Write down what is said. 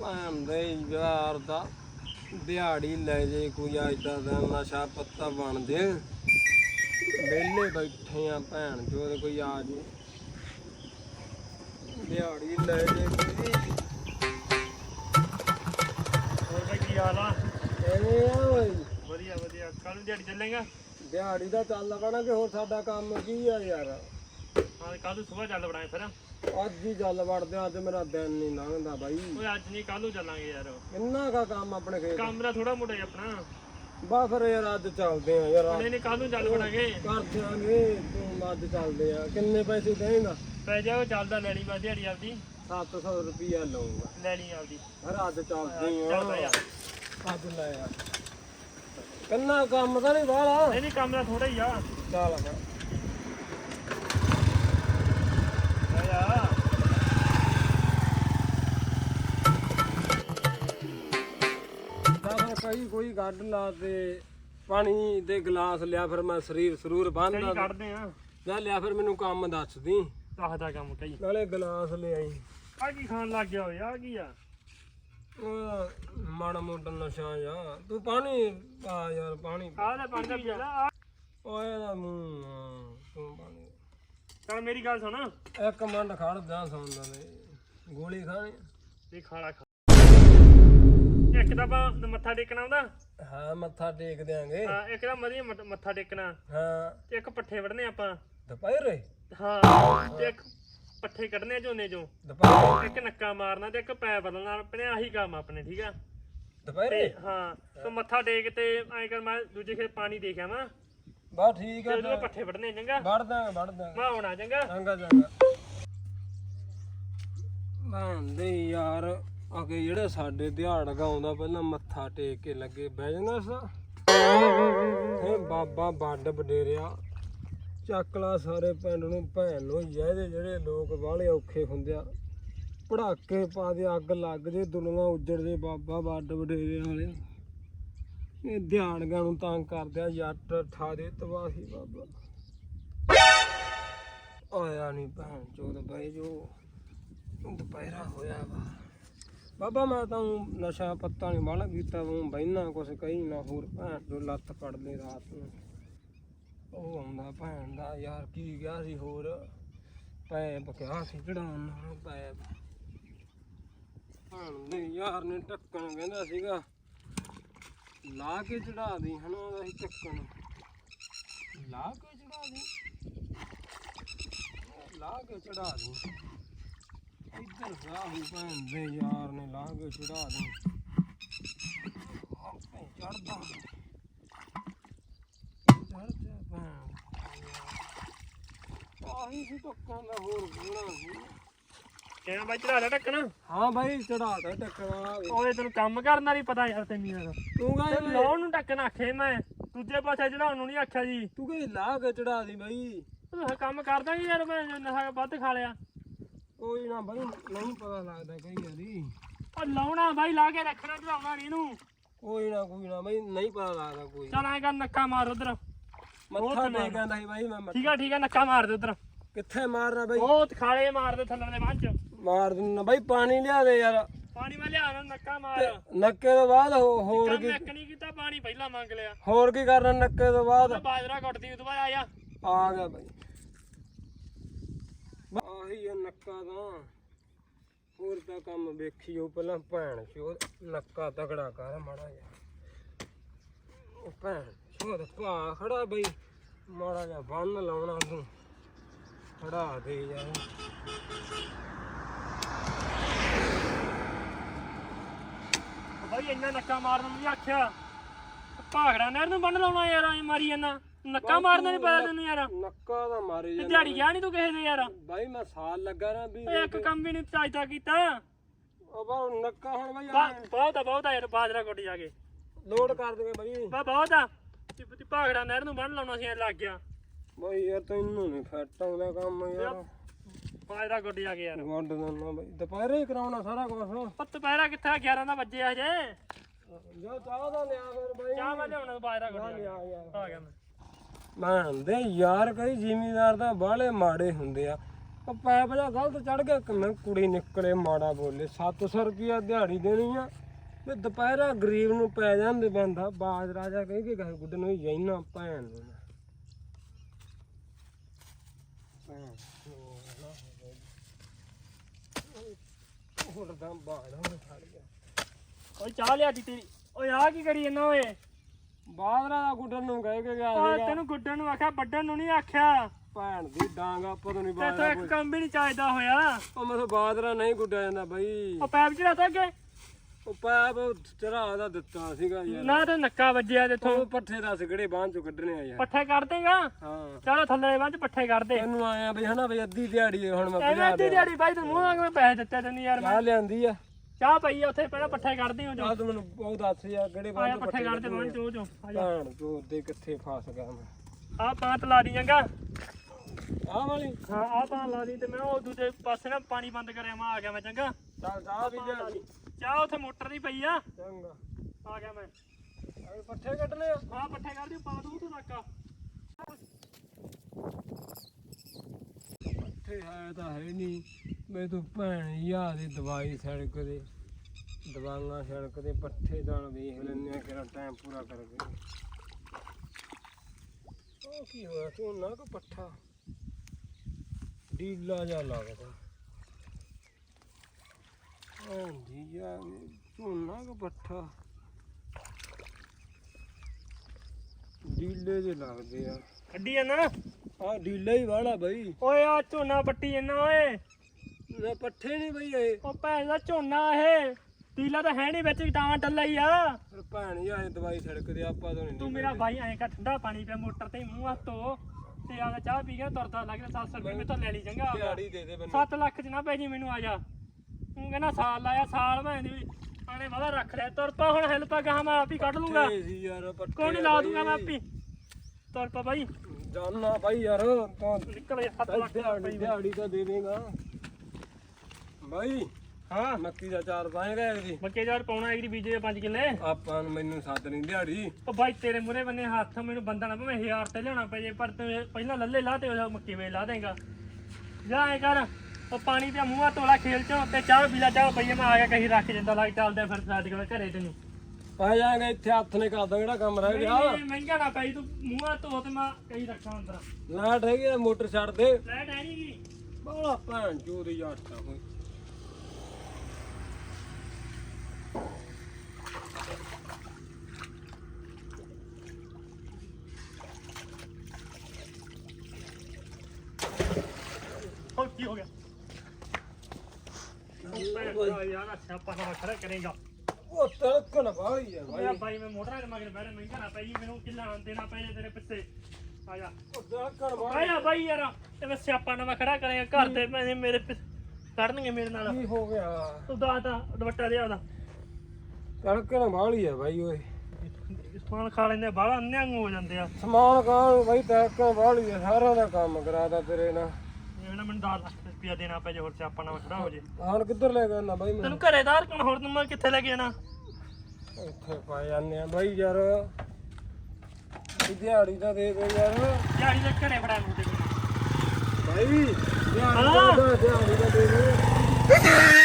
ਭੈਣ ਦੇ ਯਾਰ ਦਾ ਦਿਹਾੜੀ ਲੈ ਜੇ ਕੋਈ ਅੱਜ ਦਾ ਨਸ਼ਾ ਪੱਤਾ ਬਣ ਜੇ। ਵਿਹਲੇ ਬੈਠੇ ਆ ਭੈਣ ਜੋ ਕੋਈ ਆ ਜੇ। ਦਿਹਾੜੀ ਲੈ ਜੇ। ਕੋਈ ਹੋਰ ਬਾਈ ਕੀ ਹਾਲ ਆ? ਐਵੇਂ ਆ ਓਏ ਵਧੀਆ ਵਧੀਆ। ਕੱਲ ਨੂੰ ਦਿਹਾੜੀ ਚੱਲੇਗਾ? ਦਿਹਾੜੀ ਦਾ ਚੱਲ ਪੈਣਾ ਕਿ ਹੋਰ ਸਾਡਾ ਕੰਮ ਕੀ ਆ ਯਾਰ? ਹਾਂ ਕੱਲ ਨੂੰ ਸਵੇਰ ਚੱਲ ਬੜਾਏ ਫਿਰ। ਅੱਜ ਹੀ ਚੱਲ ਵੜਦੇ ਆ, ਅੱਜ ਮੇਰਾ ਦਿਨ ਨਹੀਂ ਲੰਘਦਾ ਬਾਈ। ਓਏ ਅੱਜ ਨਹੀਂ ਕੱਲ ਨੂੰ ਚੱਲਾਂਗੇ ਯਾਰ। ਕਿੰਨਾ ਕਾ ਕੰਮ ਆਪਣੇ ਖੇਤ ਕੰਮ ਦਾ ਥੋੜਾ ਮੋਟਾ ਹੀ ਆਪਣਾ। ਬਾ ਫਿਰ ਯਾਰ ਅੱਜ ਚੱਲਦੇ ਆ ਯਾਰ। ਨਹੀਂ ਨਹੀਂ ਕੱਲ ਨੂੰ ਚੱਲ ਬੜਾਂਗੇ ਕਰ ਦਿਆਂਗੇ ਤੂੰ ਅੱਜ ਚੱਲਦੇ ਆ ਕਿੰਨੇ ਪੈਸੇ ਦੇਂਗਾ? ਪੈ ਜਾ ਉਹ ਚੱਲਦਾ ਲੈਣੀ ਮੈਂ ਦਿਹਾੜੀ ਆਪਦੀ। 700 ਰੁਪਿਆ ਲਊਂਗਾ। ਲੈਣੀ ਆਪਦੀ। ਫਿਰ ਅੱਜ ਚੱਲਦੇ ਚੱਲ ਬਈ ਆ। ਅੱਜ ਲੈ ਆ। ਕੰਨਾ ਕੰਮ ਤਾਂ ਨਹੀਂ ਵਾਲਾ ਨਹੀਂ ਨਹੀਂ ਕੰਮ ਦਾ ਥੋੜਾ ਹੀ ਆ। ਚੱਲ ਫਿਰ। ਕਈ ਕੋਈ ਗੱਡ ਲਾ ਤੇ ਪਾਣੀ ਦੇ ਗਲਾਸ ਲਿਆ ਫਿਰ ਮੈਂ ਸਰੀਰ ਸਰੂਰ ਬੰਨਦਾ ਕੱਢਦੇ ਆ। ਜਾ ਲਿਆ ਫਿਰ ਮੈਨੂੰ ਕੰਮ ਦੱਸ ਦੀ ਦੱਸਦਾ ਕੰਮ ਕਈ। ਨਾਲੇ ਗਲਾਸ ਲੈ ਆਈ। ਆ ਕੀ ਖਾਣ ਲੱਗ ਗਿਆ ਓਏ ਆ ਕੀ ਆ? ਉਹ ਮਾੜਾ ਮੋਟਾ ਨਸ਼ਾ ਜਾ। ਤੂੰ ਪਾਣੀ ਆ ਯਾਰ ਪਾਣੀ ਆਹ ਲੈ ਪਾਣੀ ਪੀ ਲੈ ਓਏ ਦਾ ਮੂੰਹ ਆ, ਤੂੰ ਪਾਣੀ ਚੱਲ ਮੇਰੀ ਗੱਲ ਸੁਣ। ਇੱਕ ਮਿੰਟ ਖੜ ਜਾ ਸੌਂਦਾ ਵੇ ਗੋਲੀ ਖਾਣੀ। ਇਹ ਖਾਲਾ ਖਾ ਇੱਕ ਤਾਂ ਆਪਾਂ ਮੱਥਾ ਟੇਕਣਾ ਆਉਂਦਾ ਹਾਂ ਮੱਥਾ ਟੇਕ ਦਿਆਂਗੇ। ਹਾਂ ਇੱਕ ਤਾਂ ਮਦੀ ਮੱਥਾ ਟੇਕਣਾ। ਹਾਂ। ਤੇ ਇੱਕ ਪੱਠੇ ਵੜਨੇ ਆਪਾਂ। ਦੁਪਹਿਰੇ? ਹਾਂ ਤੇ ਇੱਕ ਪੱਠੇ ਕੱਢਨੇ ਝੋਨੇ ਚੋਂ। ਦੁਪਹਿਰੇ? ਇੱਕ ਨੱਕਾ ਮਾਰਨਾ ਤੇ ਇੱਕ ਪੈ ਬਦਲਣਾ ਆਪਣੇ ਆਹੀ ਕੰਮ ਆਪਣੇ ਠੀਕ ਆ? ਦੁਪਹਿਰੇ? ਤੇ ਹਾਂ ਤੂੰ ਮੱਥਾ ਟੇਕ ਤੇ ਐਂ ਕਰ ਮੈਂ ਦੂਜੇ ਖੇ ਪਾਣੀ ਦੇ ਕੇ ਆਵਾਂ। ਬਾ ਠੀਕ ਤੇ ਹੈ ਉਹਦੇ ਪੱਠੇ ਵੜਨੇ ਚੰਗਾ? ਵੜ ਦਾਂਗੇ ਵੜ ਦਾਂਗੇ ਮੈਂ ਆਉਣਾ ਚੰਗਾ? ਚੰਗਾ ਚੰਗਾ। ਬੰਦੇ ਯਾਰ ਅਗੇ ਜਿਹੜਾ ਸਾਡੇ ਦਿਹਾੜ ਗਾਉਂਦਾ ਪਹਿਲਾਂ ਮੱਥਾ ਟੇਕ ਕੇ ਲੱਗੇ ਬਹਿ ਜਾਂਦਾ ਸਾ। ਇਹ ਬਾਬਾ ਵੱਡ ਵਡੇਰਿਆ ਚੱਕਲਾ ਸਾਰੇ ਪਿੰਡ ਨੂੰ ਭੈਣ ਨੂੰ, ਜਿਹਦੇ ਜਿਹੜੇ ਲੋਕ ਬਾਹਲੇ ਔਖੇ ਹੁੰਦੇ ਆ, ਪੜਾਕੇ ਪਾ ਦੇ, ਅੱਗ ਲੱਗ ਜੇ, ਦੁਨੀਆ ਉੱਜੜ ਜੇ ਬਾਬਾ ਵੱਡ ਵਡੇਰੇ ਵਾਲੇ। ਇਹ ਦਿਹਾੜੀਆਂ ਨੂੰ ਤੰਗ ਕਰਦੇ ਆ, ਜੱਟ ਠਾ ਦੇ ਤਬਾਹੀ ਬਾਬਾ। ਆਇਆ ਨਹੀਂ ਭੈਣ ਚੋਦ ਬਾਈ ਜੋ, ਦੁਪਹਿਰਾ ਹੋਇਆ ਵਾ। ਬਾਬਾ, ਮੈਂ ਤਾਂ ਊਂ ਨਸ਼ਾ ਪੱਤਾ ਨਹੀਂ ਵਾਲਾ ਕੀਤਾ ਉਹ ਬੈਨਾ ਕੁਛ, ਕਹੀ ਨਾ ਹੋਰ ਭੈਣ ਜੋ ਲੱਤ ਫੜ ਰਾਤ ਨੂੰ। ਉਹ ਆਉਂਦਾ ਭੈਣ ਦਾ, ਯਾਰ ਕੀ ਗਿਆ ਸੀ ਹੋਰ? ਪੈਪ ਕਿਹਾ ਸੀ ਚੜਾਉਣ ਨੂੰ ਪੈਪ। ਭੈਣ ਦੇ ਯਾਰ ਨੇ ਟੱਕਣ ਕਹਿੰਦਾ ਸੀਗਾ, ਲਾ ਕੇ ਚੜਾ ਦੀ ਹਨਾ ਉਹਦਾ ਸੀ ਟੱਕਣ ਲਾ ਕੇ ਚੜਾ ਦੀ? ਲਾ ਕੇ ਚੜਾ ਦੀ। ਇੱਧਰ ਸਾਹੂ ਭੈਣ ਦੇ ਯਾਰ ਨੇ ਲਾ ਕੇ ਚੜਾ ਦੀ ਆਪੇ ਚੜਦਾ ਚੜ ਜਾ ਭੈਣ। ਆਹੀ ਸੀ ਟੱਕਾਂ ਦਾ ਹੋਰ ਬੁਣਾ ਸੀ। ਕਿਵੇਂ ਬਾਈ ਚੜਾ ਲੈ ਟੱਕਣ ਹਾਂ ਬਾਈ ਚੜਾਦਾ ਟੱਕਣਾ ਓਏ ਤੈਨੂੰ ਕੰਮ ਕਰਨ ਦਾ ਨਹੀਂ ਪਤਾ ਯਾਰ ਤੈਨੂੰ ਯਾਰ। ਤੂੰ ਤੇ ਕਹੇ ਲਾਉਣ ਨੂੰ ਟੱਕਣ ਆਖੇ ਮੈਂ। ਦੂਜੇ ਪਾਸੇ ਚੜਾਉਣ ਨੂੰ ਨਹੀਂ ਆਖਿਆ ਜੀ। ਤੂੰ ਕਹੇ ਲਾ ਕੇ ਚੜਾ ਦੀ ਬਾਈ। ਤੂੰ ਕੰਮ ਕਰਦਾ ਯਾਰ ਮੈਂ ਨਸ਼ਾ ਵੱਧ ਖਾ ਲਿਆ। ਕੋਈ ਨਾ ਬਾਈ ਨਹੀਂ ਪਤਾ ਲੱਗਦਾ ਕਈ ਵਾਰੀ। ਉਹ ਲਾਉਣਾ ਬਾਈ ਲਾ ਕੇ ਰੱਖਣਾ ਚੜਾਉਣਾ ਨਹੀਂ ਇਹਨੂੰ। ਕੋਈ ਨਾ ਕੋਈ ਨਾ ਬਾਈ ਨਹੀਂ ਪਤਾ ਲੱਗਦਾ ਕੋਈ। ਚੱਲ ਐਂ ਕਰ ਨੱਕਾ ਮਾਰ ਉਧਰ। ਮੱਥਾ ਟੇਕ ਆਂਦਾ ਸੀ ਬਾਈ ਮੈਂ ਮੱਥਾ- ਠੀਕ ਆ ਠੀਕ ਆ ਨੱਕਾ ਮਾਰ ਦੇ ਉਧਰ। ਕਿੱਥੇ ਮਾਰਨਾ ਬਾਈ? ਉਹ ਖਾਲੇ ਮਾਰ ਦੇ ਥੱਲੇ ਦੇ ਬੰਚ ਮਾਰ ਦਿੰਦਾ ਬਾਈ ਪਾਣੀ ਲਿਆ ਦੇ ਯਾਰ। ਪਾਣੀ ਮੈਂ ਲਿਆਣਾ ਨੱਕਾ ਮਾਰ। ਨੱਕੇ ਤੋਂ ਬਾਅਦ ਹੋ- ਹੋਰ ਕੰਮ ਕੀ ਇੱਕ ਨਹੀਂ ਕੀਤਾ ਪਾਣੀ ਪਹਿਲਾਂ ਮੰਗ ਲਿਆ। ਹੋਰ ਕੀ ਕਰਨਾ ਨੱਕੇ ਤੋਂ ਬਾਅਦ? ਬਾਜਰਾ ਕੱਟਦੀ ਉਹ ਤੋਂ ਬਾਅਦ ਆ ਗਿਆ ਬਾਈ। ਆਹੀ ਆ ਨੱਕਾ ਤਾਂ। ਹੋਰ ਤਾਂ ਕੰਮ ਵੇਖੀਓ ਪਹਿਲਾਂ ਭੈਣ ਚੋ ਨੱਕਾ ਤਗੜਾ ਕਰ ਮਾੜਾ ਜਿਹਾ। ਉਹ ਭੈਣ ਚੋਦ ਭਾ ਖੜਾ ਬਈ, ਮਾੜਾ ਜਿਹਾ ਬੰਨ ਲਾਉਣਾ ਤੂੰ ਖੜਾ ਦੇ ਯਾਰ। ਉਹ ਇੰਨਾ ਨੱਕਾ ਮਾਰਨ ਨੂੰ ਨਹੀਂ ਆਖਿਆ ਭਾਗੜਾ ਨਹਿਰ ਨੂੰ ਬੰਨ ਲਾਉਣਾ ਯਾਰ, ਐ ਮਾਰੀ ਜਾਂਦਾ। ਨੱਕਾ ਮਾਰਨਾ ਨਹੀਂ ਪਤਾ ਤੈਨੂੰ ਯਾਰ। ਨੱਕਾ ਤਾਂ ਮਾਰੇ ਤੇ ਦਿਹਾੜੀ ਗਿਆ ਨਹੀਂ ਤੂੰ ਕਿਸੇ ਦੇ ਯਾਰ। ਬਾਈ ਮੈਂ ਸਾਲ ਲੱਗਾ ਨਾ ਵੀ ਓਏ ਇੱਕ ਕੰਮ ਵੀ ਨਹੀਂ ਚਾਹੀਦਾ ਕੀਤਾ। ਉਹ ਬਾ ਨੱਕਾ ਹੁਣ ਬਾਈ ਬਹੁਤ ਆ ਬਹੁਤ ਆ ਯਾਰ ਬਾਜਰਾ ਕੁੱਟ ਜਾ ਕੇ। ਲੋਡ ਕਰ ਦੇਗੇ ਬਾਈ। ਬਾ ਬਹੁਤ ਆ। ਤੇ ਭਾਗੜਾ ਨਹਿਰ ਨੂੰ ਬੰਨ ਲਾਉਣਾ ਸੀ ਐਂ ਲੱਗ ਗਿਆ। ਬਾਈ ਯਾਰ ਤੈਨੂੰ ਨਹੀਂ ਫਿੱਟ ਆਉਂਦਾ ਕੰਮ ਯਾਰ। ਬਾਜਰਾ ਕੁੱਟ ਜਾ ਕੇ ਯਾਰ। ਵੱਡ ਦਿੰਦਾ ਬਾਈ। ਦੁਪਹਿਰੇ ਹੀ ਕਰਾਉਣਾ ਸਾਰਾ ਕੁਝ ਪੱਤ ਪੈਰਾ ਕਿੱਥੇ ਆ? 11 ਦਾ ਵੱਜੇ ਹਜੇ। ਜਾ ਚਾਹ ਦਾ ਲਿਆ ਫਿਰ ਬਾਈ। ਚਾਹ ਮੈਂ ਲਿਆਉਣਾ ਬਾਜਰਾ ਕੁੱਟ ਜਾ ਕੇ। ਆ ਗਿਆ ਮੈਂ। ਮੈਂ ਦੇ ਯਾਰ ਕਈ ਜ਼ਿਮੀਦਾਰ ਤਾਂ ਬਾਹਲੇ ਮਾੜੇ ਹੁੰਦੇ ਆ। ਉਹ ਪੈਪ ਜਾਂ ਗਲਤ ਚੜ ਗਿਆ ਮੈਂ ਕੁੜੀ ਨਿਕਲੇ ਮਾੜਾ ਬੋਲੇ 700 ਰੁਪਿਆ ਦਿਹਾੜੀ ਦੇਣੀ ਆ। ਤੇ ਦੁਪਹਿਰਾ ਗਰੀਬ ਨੂੰ ਪੈ ਜਾਂਦੇ ਬੰਦਾ, ਬਾਜ ਰਾਜਾ ਕਹੇ ਕਿ ਗਾਇ ਗੁੱਡ ਨੂੰ ਜੈਨਾ ਭੈਣ ਨੂੰ ਨਾ। ਭੈਣ ਹੋਰ ਦਾ ਬਾੜਾ ਹੁਣ ਖੜ ਗਿਆ। ਓਏ ਚਾਹ ਲਿਆ ਦੀ ਤੇਰੀ। ਓਏ ਆ ਕੀ ਕਰੀ ਜਾਂਦਾ ਓਏ? ਬਾਦਰਾ ਦਾ ਗੁੱਡਨ ਨੂੰ ਕਹਿ ਕੇ ਗਿਆ ਆ ਸੀਗਾ। ਤੈਨੂੰ ਗੁੱਡਣ ਨੂੰ ਆਖਿਆ ਵੱਡਣ ਨੂੰ ਨਹੀਂ ਆਖਿਆ। ਭੈਣ ਦੀ ਡਾਂਗਾ ਪਤਾ ਨਹੀਂ ਤੇ ਬਾਦਰਾ ਇੱਕ ਕੰਮ ਵੀ ਨਹੀਂ ਚਾਹੀਦਾ ਹੋਇਆ। ਉਹ ਮੈਥੋਂ ਬਾਦਰਾ ਨਹੀਂ ਗੁੱਡਿਆ ਜਾਂਦਾ ਬਈ। ਉਹ ਪੈਪ ਚੜਾਤਾ ਅੱਗੇ। ਉਹ ਪੈਪ ਚੜਾ ਦਾ ਦਿੱਤਾ ਸੀਗਾ ਯਾਰ। ਨਾ ਤੇ ਨੱਕਾ ਵੱਜਿਆ ਤੇ ਉਹ ਪੱਠੇ ਦਾ ਸਿਗੜੇ ਬਾਂਹ ਚੋਂ ਕੱਢਣੇ ਆ ਯਾਰ। ਪੱਠੇ ਕੱਢ ਦੇਗਾ? ਹਾਂ। ਚਲੋ ਥੱਲੇ ਬੰਚ ਪੱਠੇ ਕੱਢ ਦੇ। ਤੈਨੂੰ ਆਇਆ ਵੀ ਹਨਾ ਵੀ ਅੱਧੀ ਦਿਹਾੜੀ ਹੁਣ ਮੈਂ ਐਵੇਂ ਅੱਧੀ ਦਿਹਾੜੀ ਬਾਈ ਤੂੰ ਮੂੰਹ ਵਾਂਗ ਮੈਂ ਪੈਸੇ ਦਿੱਤੇ ਤੈਨੂੰ ਯਾਰ ਮੈਂ? ਚਾਹ ਲਿਆਂਦੀ ਆ। ਚਾਹ ਪਈ ਆ ਉੱਥੇ ਪਹਿਲਾਂ ਪੱਠੇ ਕੱਢਦੀ ਹੋ ਜੋ। ਚਾਹ ਤੂੰ ਮੈਨੂੰ ਉਹ ਦੱਸ ਯਾਰ ਕਿਹੜੇ ਆਇਆ ਪੱਠੇ ਕੱਢ ਦੇ ਬੰਚ ਚੋ ਚੋ ਆ ਜਾ। ਭੈਣ ਤੂੰ ਉਹਦੇ ਕਿੱਥੇ ਫਸ ਗਿਆ ਮੈਂ। ਆ ਪਾਂਤ ਲਾ ਦੀ ਚੰਗਾ। ਆਹ ਵਾਲੀ? ਹਾਂ ਆ ਪਾਂ ਲਾ ਦੀ ਤੇ ਮੈਂ ਉਹ ਦੂਜੇ ਪਾਸੇ ਨਾ ਪਾਣੀ ਬੰਦ ਕਰਿਆ ਮੈਂ ਆ ਗਿਆ ਮੈਂ ਚੰਗਾ। ਚੱਲ ਚਾਹ ਵੀ ਲਿਆ ਚਾਹ ਉੱਥੇ ਮੋਟਰ ਦੀ ਪਈ ਆ। ਚੰਗਾ। ਆ ਗਿਆ ਮੈਂ। ਆਹ ਪੱਠੇ ਕੱਢਣੇ ਆ ਆ ਪੱਠੇ ਕੱਢ ਦੀ ਪਾ ਦੂੰ ਤੂੰ ਤੱਕ ਪੱਠੇ ਹੈ ਤਾਂ ਹੈ ਨਹੀਂ ਮੈਂ ਤੂੰ ਭੈਣ ਯਾ ਦੀ ਦਵਾਈ ਸੜਕ ਦੇ ਦਵਾਈਆਂ ਸੜਕ ਦੇ ਪੱਠੇ ਦਾਣ ਵੇਖ ਲੈਣੇ ਆ ਕਿਹੜਾ ਟਾਈਮ ਪੂਰਾ ਕਰ ਗਏ। ਉਹ ਕੀ ਹੋਇਆ? ਝੋਨਾ ਕੋ ਪੱਠਾ ਢੀਲਾ ਜਾ ਲੱਗਦਾ। ਹਾਂਜੀ ਯਾ ਝੋਨਾ ਕੋ ਪੱਠਾ ਢੀਲੇ ਜੇ ਲੱਗਦੇ ਆ। ਕੱਢੀ ਨਾ? ਆ ਢੀਲਾ ਹੀ ਵਾਲਾ ਬਈ। ਓਏ ਆ ਝੋਨਾ ਪੱਟੀ ਜੰਨਾ ਓਏ। ਨਾ ਪੱਠੇ ਨਹੀਂ ਬਈ ਇਹ। ਉਹ ਭੈਣ ਦਾ ਝੋਨਾ ਇਹ। ਤੀਲਾ ਤਾਂ ਹੈ ਨਹੀਂ ਵਿੱਚ ਟਾਂ ਟੱਲਾ ਹੀ ਆ। ਫਿਰ ਭੈਣ ਯਾ ਇਹ ਦਵਾਈ ਸੜਕ ਦੇ ਆਪਾਂ ਤੋਂ ਨਹੀਂ ਤੂੰ ਮੇਰਾ ਬਾਈ ਐਂ ਕਾ ਠੰਡਾ ਪਾਣੀ ਪਿਆ ਮੋਟਰ ਤੇ ਮੂੰਹ ਹੱਥ ਧੋ। ਤੇ ਆਦਾ ਚਾਹ ਪੀ ਕੇ ਤੁਰਦਾ ਲੱਗਦਾ 700 ਰੁਪਏ ਮੇ ਤੋਂ ਲੈ ਲਈ ਚੰਗਾ ਦਿਹਾੜੀ ਦੇ ਦੇ ਮੈਨੂੰ। 7 ਲੱਖ ਚ ਨਾ ਪੈ ਜੀ ਮੈਨੂੰ ਆ ਜਾ। ਤੂੰ ਕਹਿੰਦਾ ਸਾਲ ਲਾਇਆ ਸਾਲ ਮੈਂ ਦੀ ਆਣੇ ਵਾਲਾ ਰੱਖ ਲਿਆ ਤੁਰ ਪਾ ਹੁਣ ਹੈਲਪਾ ਕਹਾ ਮੈਂ ਆਪ ਹੀ ਕੱਢ ਲੂੰਗਾ। ਕੋਈ ਲਾ ਦੂੰਗਾ ਮੈਂ ਆਪ ਹੀ। ਤੁਰ ਪਾ ਬਾਈ। ਜਾਨਾ ਬਾਈ ਯਾਰ ਤੂੰ ਨਿਕਲ ਜਾ 7 ਲੱਖ ਦਿਹਾੜੀ ਤਾਂ ਦੇ ਦੇਗਾ। ਬਾਈ ਹਾਂ। ਮੱਕੀ ਦਾ ਚਾਰ ਪਾਏਗਾ ਇਹਦੀ ਮੱਕੇ ਜਾਰ ਪਾਉਣਾ ਦੀ ਬੀਜੇ 5 ਕਿੱਲੇ। ਆਪਾਂ ਨੂੰ ਮੈਨੂੰ ਸੱਦ ਨਹੀਂ ਦਿਹਾੜੀ। ਉਹ ਬਾਈ ਤੇਰੇ ਮੂਰੇ ਬੰਨੇ ਹੱਥ ਮੈਨੂੰ ਬੰਦਾ ਨਾ ਭਾਵੇਂ ਹਜ਼ਾਰ ਤੇ ਲਿਆਉਣਾ ਪੈ ਜੇ ਪਰ ਤੂੰ ਇਹ ਪਹਿਲਾਂ ਲੱਲੇ ਲਾ ਤੇ ਉਹ ਮੱਕੀ ਵੇ ਲਾ ਦੇਗਾ। ਜਾ ਐ ਕਰ ਉਹ ਪਾਣੀ ਤੇ ਮੂੰਹਾਂ ਤੋਲਾ ਖੇਲ ਚੋਂ ਤੇ ਚਾਹ ਪੀ ਲੈ ਚਾਹ ਪਈਏ ਮੈਂ ਆ ਗਿਆ ਕਹੀਂ ਰੱਖ ਜਾਂਦਾ ਲੱਗ ਚੱਲਦੇ ਫਿਰ ਸਾਡੇ ਕੋਲ ਘਰੇ ਤੈਨੂੰ। ਪਾ ਜਾਏਗਾ ਇੱਥੇ ਹੱਥ ਨੇ ਕਰ ਦੋ ਜਿਹੜਾ ਕੰਮ ਰਹਿ ਗਿਆ। ਨਹੀਂ, ਮਹਿੰਗਾ ਨਾ ਪਈ ਤੂੰ ਮੂੰਹਾਂ ਧੋ ਤੇ ਮੈਂ ਕਹੀਂ ਰੱਖਾਂ ਅੰਦਰ। ਲਾਟ ਹੈਗੀ ਆ, ਮੋਟਰ ਛੱਡ ਦੇ ਲੈ ਜੀ ਬੋਲਾ ਭੈਣ ਚੋਦ ਯਾਰ ਤਾਂ ਹੋਈ ਹੋਰ ਕੀ ਹੋ ਗਿਆ? ਉਹ ਭੈਣ ਦਾ ਯਾਰ ਅੱਛਾ ਪਤਾ ਖੜਾ ਕਰੇਗਾ। ਉਹ ਤੜਕਣ ਵਾਲੀ ਆ ਓਏ ਬਾਈ ਬਾਈ ਮੈਂ ਮੋਟਰਾਂ ਦੇ ਮਗਰ ਬੈਠਾ ਮਹਿੰਗਾ ਨਾ ਪਈ ਮੈਨੂੰ ਕਿੱਲਾ ਦੇਣਾ ਪੈ ਜੇ ਤੇਰੇ ਪਿੱਛੇ। ਆ ਜਾ। ਉਹ ਤੜਕਣ ਵਾਲੀ। ਆਇਆ ਬਾਈ ਯਾਰ ਤੇ ਮੈਂ ਸਿਆਪਾ ਨਵਾਂ ਖੜਾ ਕਰੇਗਾ ਘਰ ਦੇ ਮੈਂ ਮੇਰੇ ਕਰਨਗੇ ਮੇਰੇ ਨਾਲ। ਕੀ ਹੋ ਗਿਆ? ਤੂੰ ਦਾ ਦਾ ਦੁਪੱਟਾ ਦੇ ਉਹਦਾ। ਤੜਕਣ ਵਾਲੀ ਆ ਬਾਈ ਓਏ। ਸਮਾਨ ਖਾ ਲੈਂਦੇ ਬਾਹਲਾ ਅੰਨਿਆਂ ਨੂੰ ਹੋ ਜਾਂਦੇ ਆ। ਸਮਾਨ ਕਾਲ ਬਾਈ ਤੜਕਣ ਵਾਲੀ ਆ ਸਾਰਾ ਦਾ ਕੰਮ ਕਰਾਦਾ ਤੇਰੇ ਨਾਲ। ਇਹ ਨਾ ਮੈਨੂੰ 10 ਲੱਖ ਰੁਪਇਆ ਦੇਣਾ ਪੈ ਜੇ ਹੋਰ ਸਿਆਪਾ ਨਵਾਂ ਖੜਾ ਹੋ ਜੇ। ਹੁਣ ਕਿੱਧਰ ਲੈ ਗਿਆ ਨਾ ਬਾਈ ਮੈਂ? ਤੈਨੂੰ ਘਰੇ ਦਾਰ ਕਣ ਹੋਰ ਮੈਂ ਕਿੱਥੇ ਲੈ ਕੇ ਜਾਣਾ ਇੱਥੇ ਪਾ ਜਾਂਦੇ ਆ ਬਾਈ ਯਾਰ। ਇਹ ਦਿਹਾੜੀ ਤਾਂ ਦੇ ਦੇ ਯਾਰ। ਦਿਹਾੜੀ ਦੇ ਘਰੇ ਫੜਾ ਨੂੰ ਦੇ ਬਾਈ ਦਿਹਾੜੀ ਹਾਂ। ਤਾਂ ਦਿਹਾੜੀ ਤਾਂ ਦੇ ਦੇ।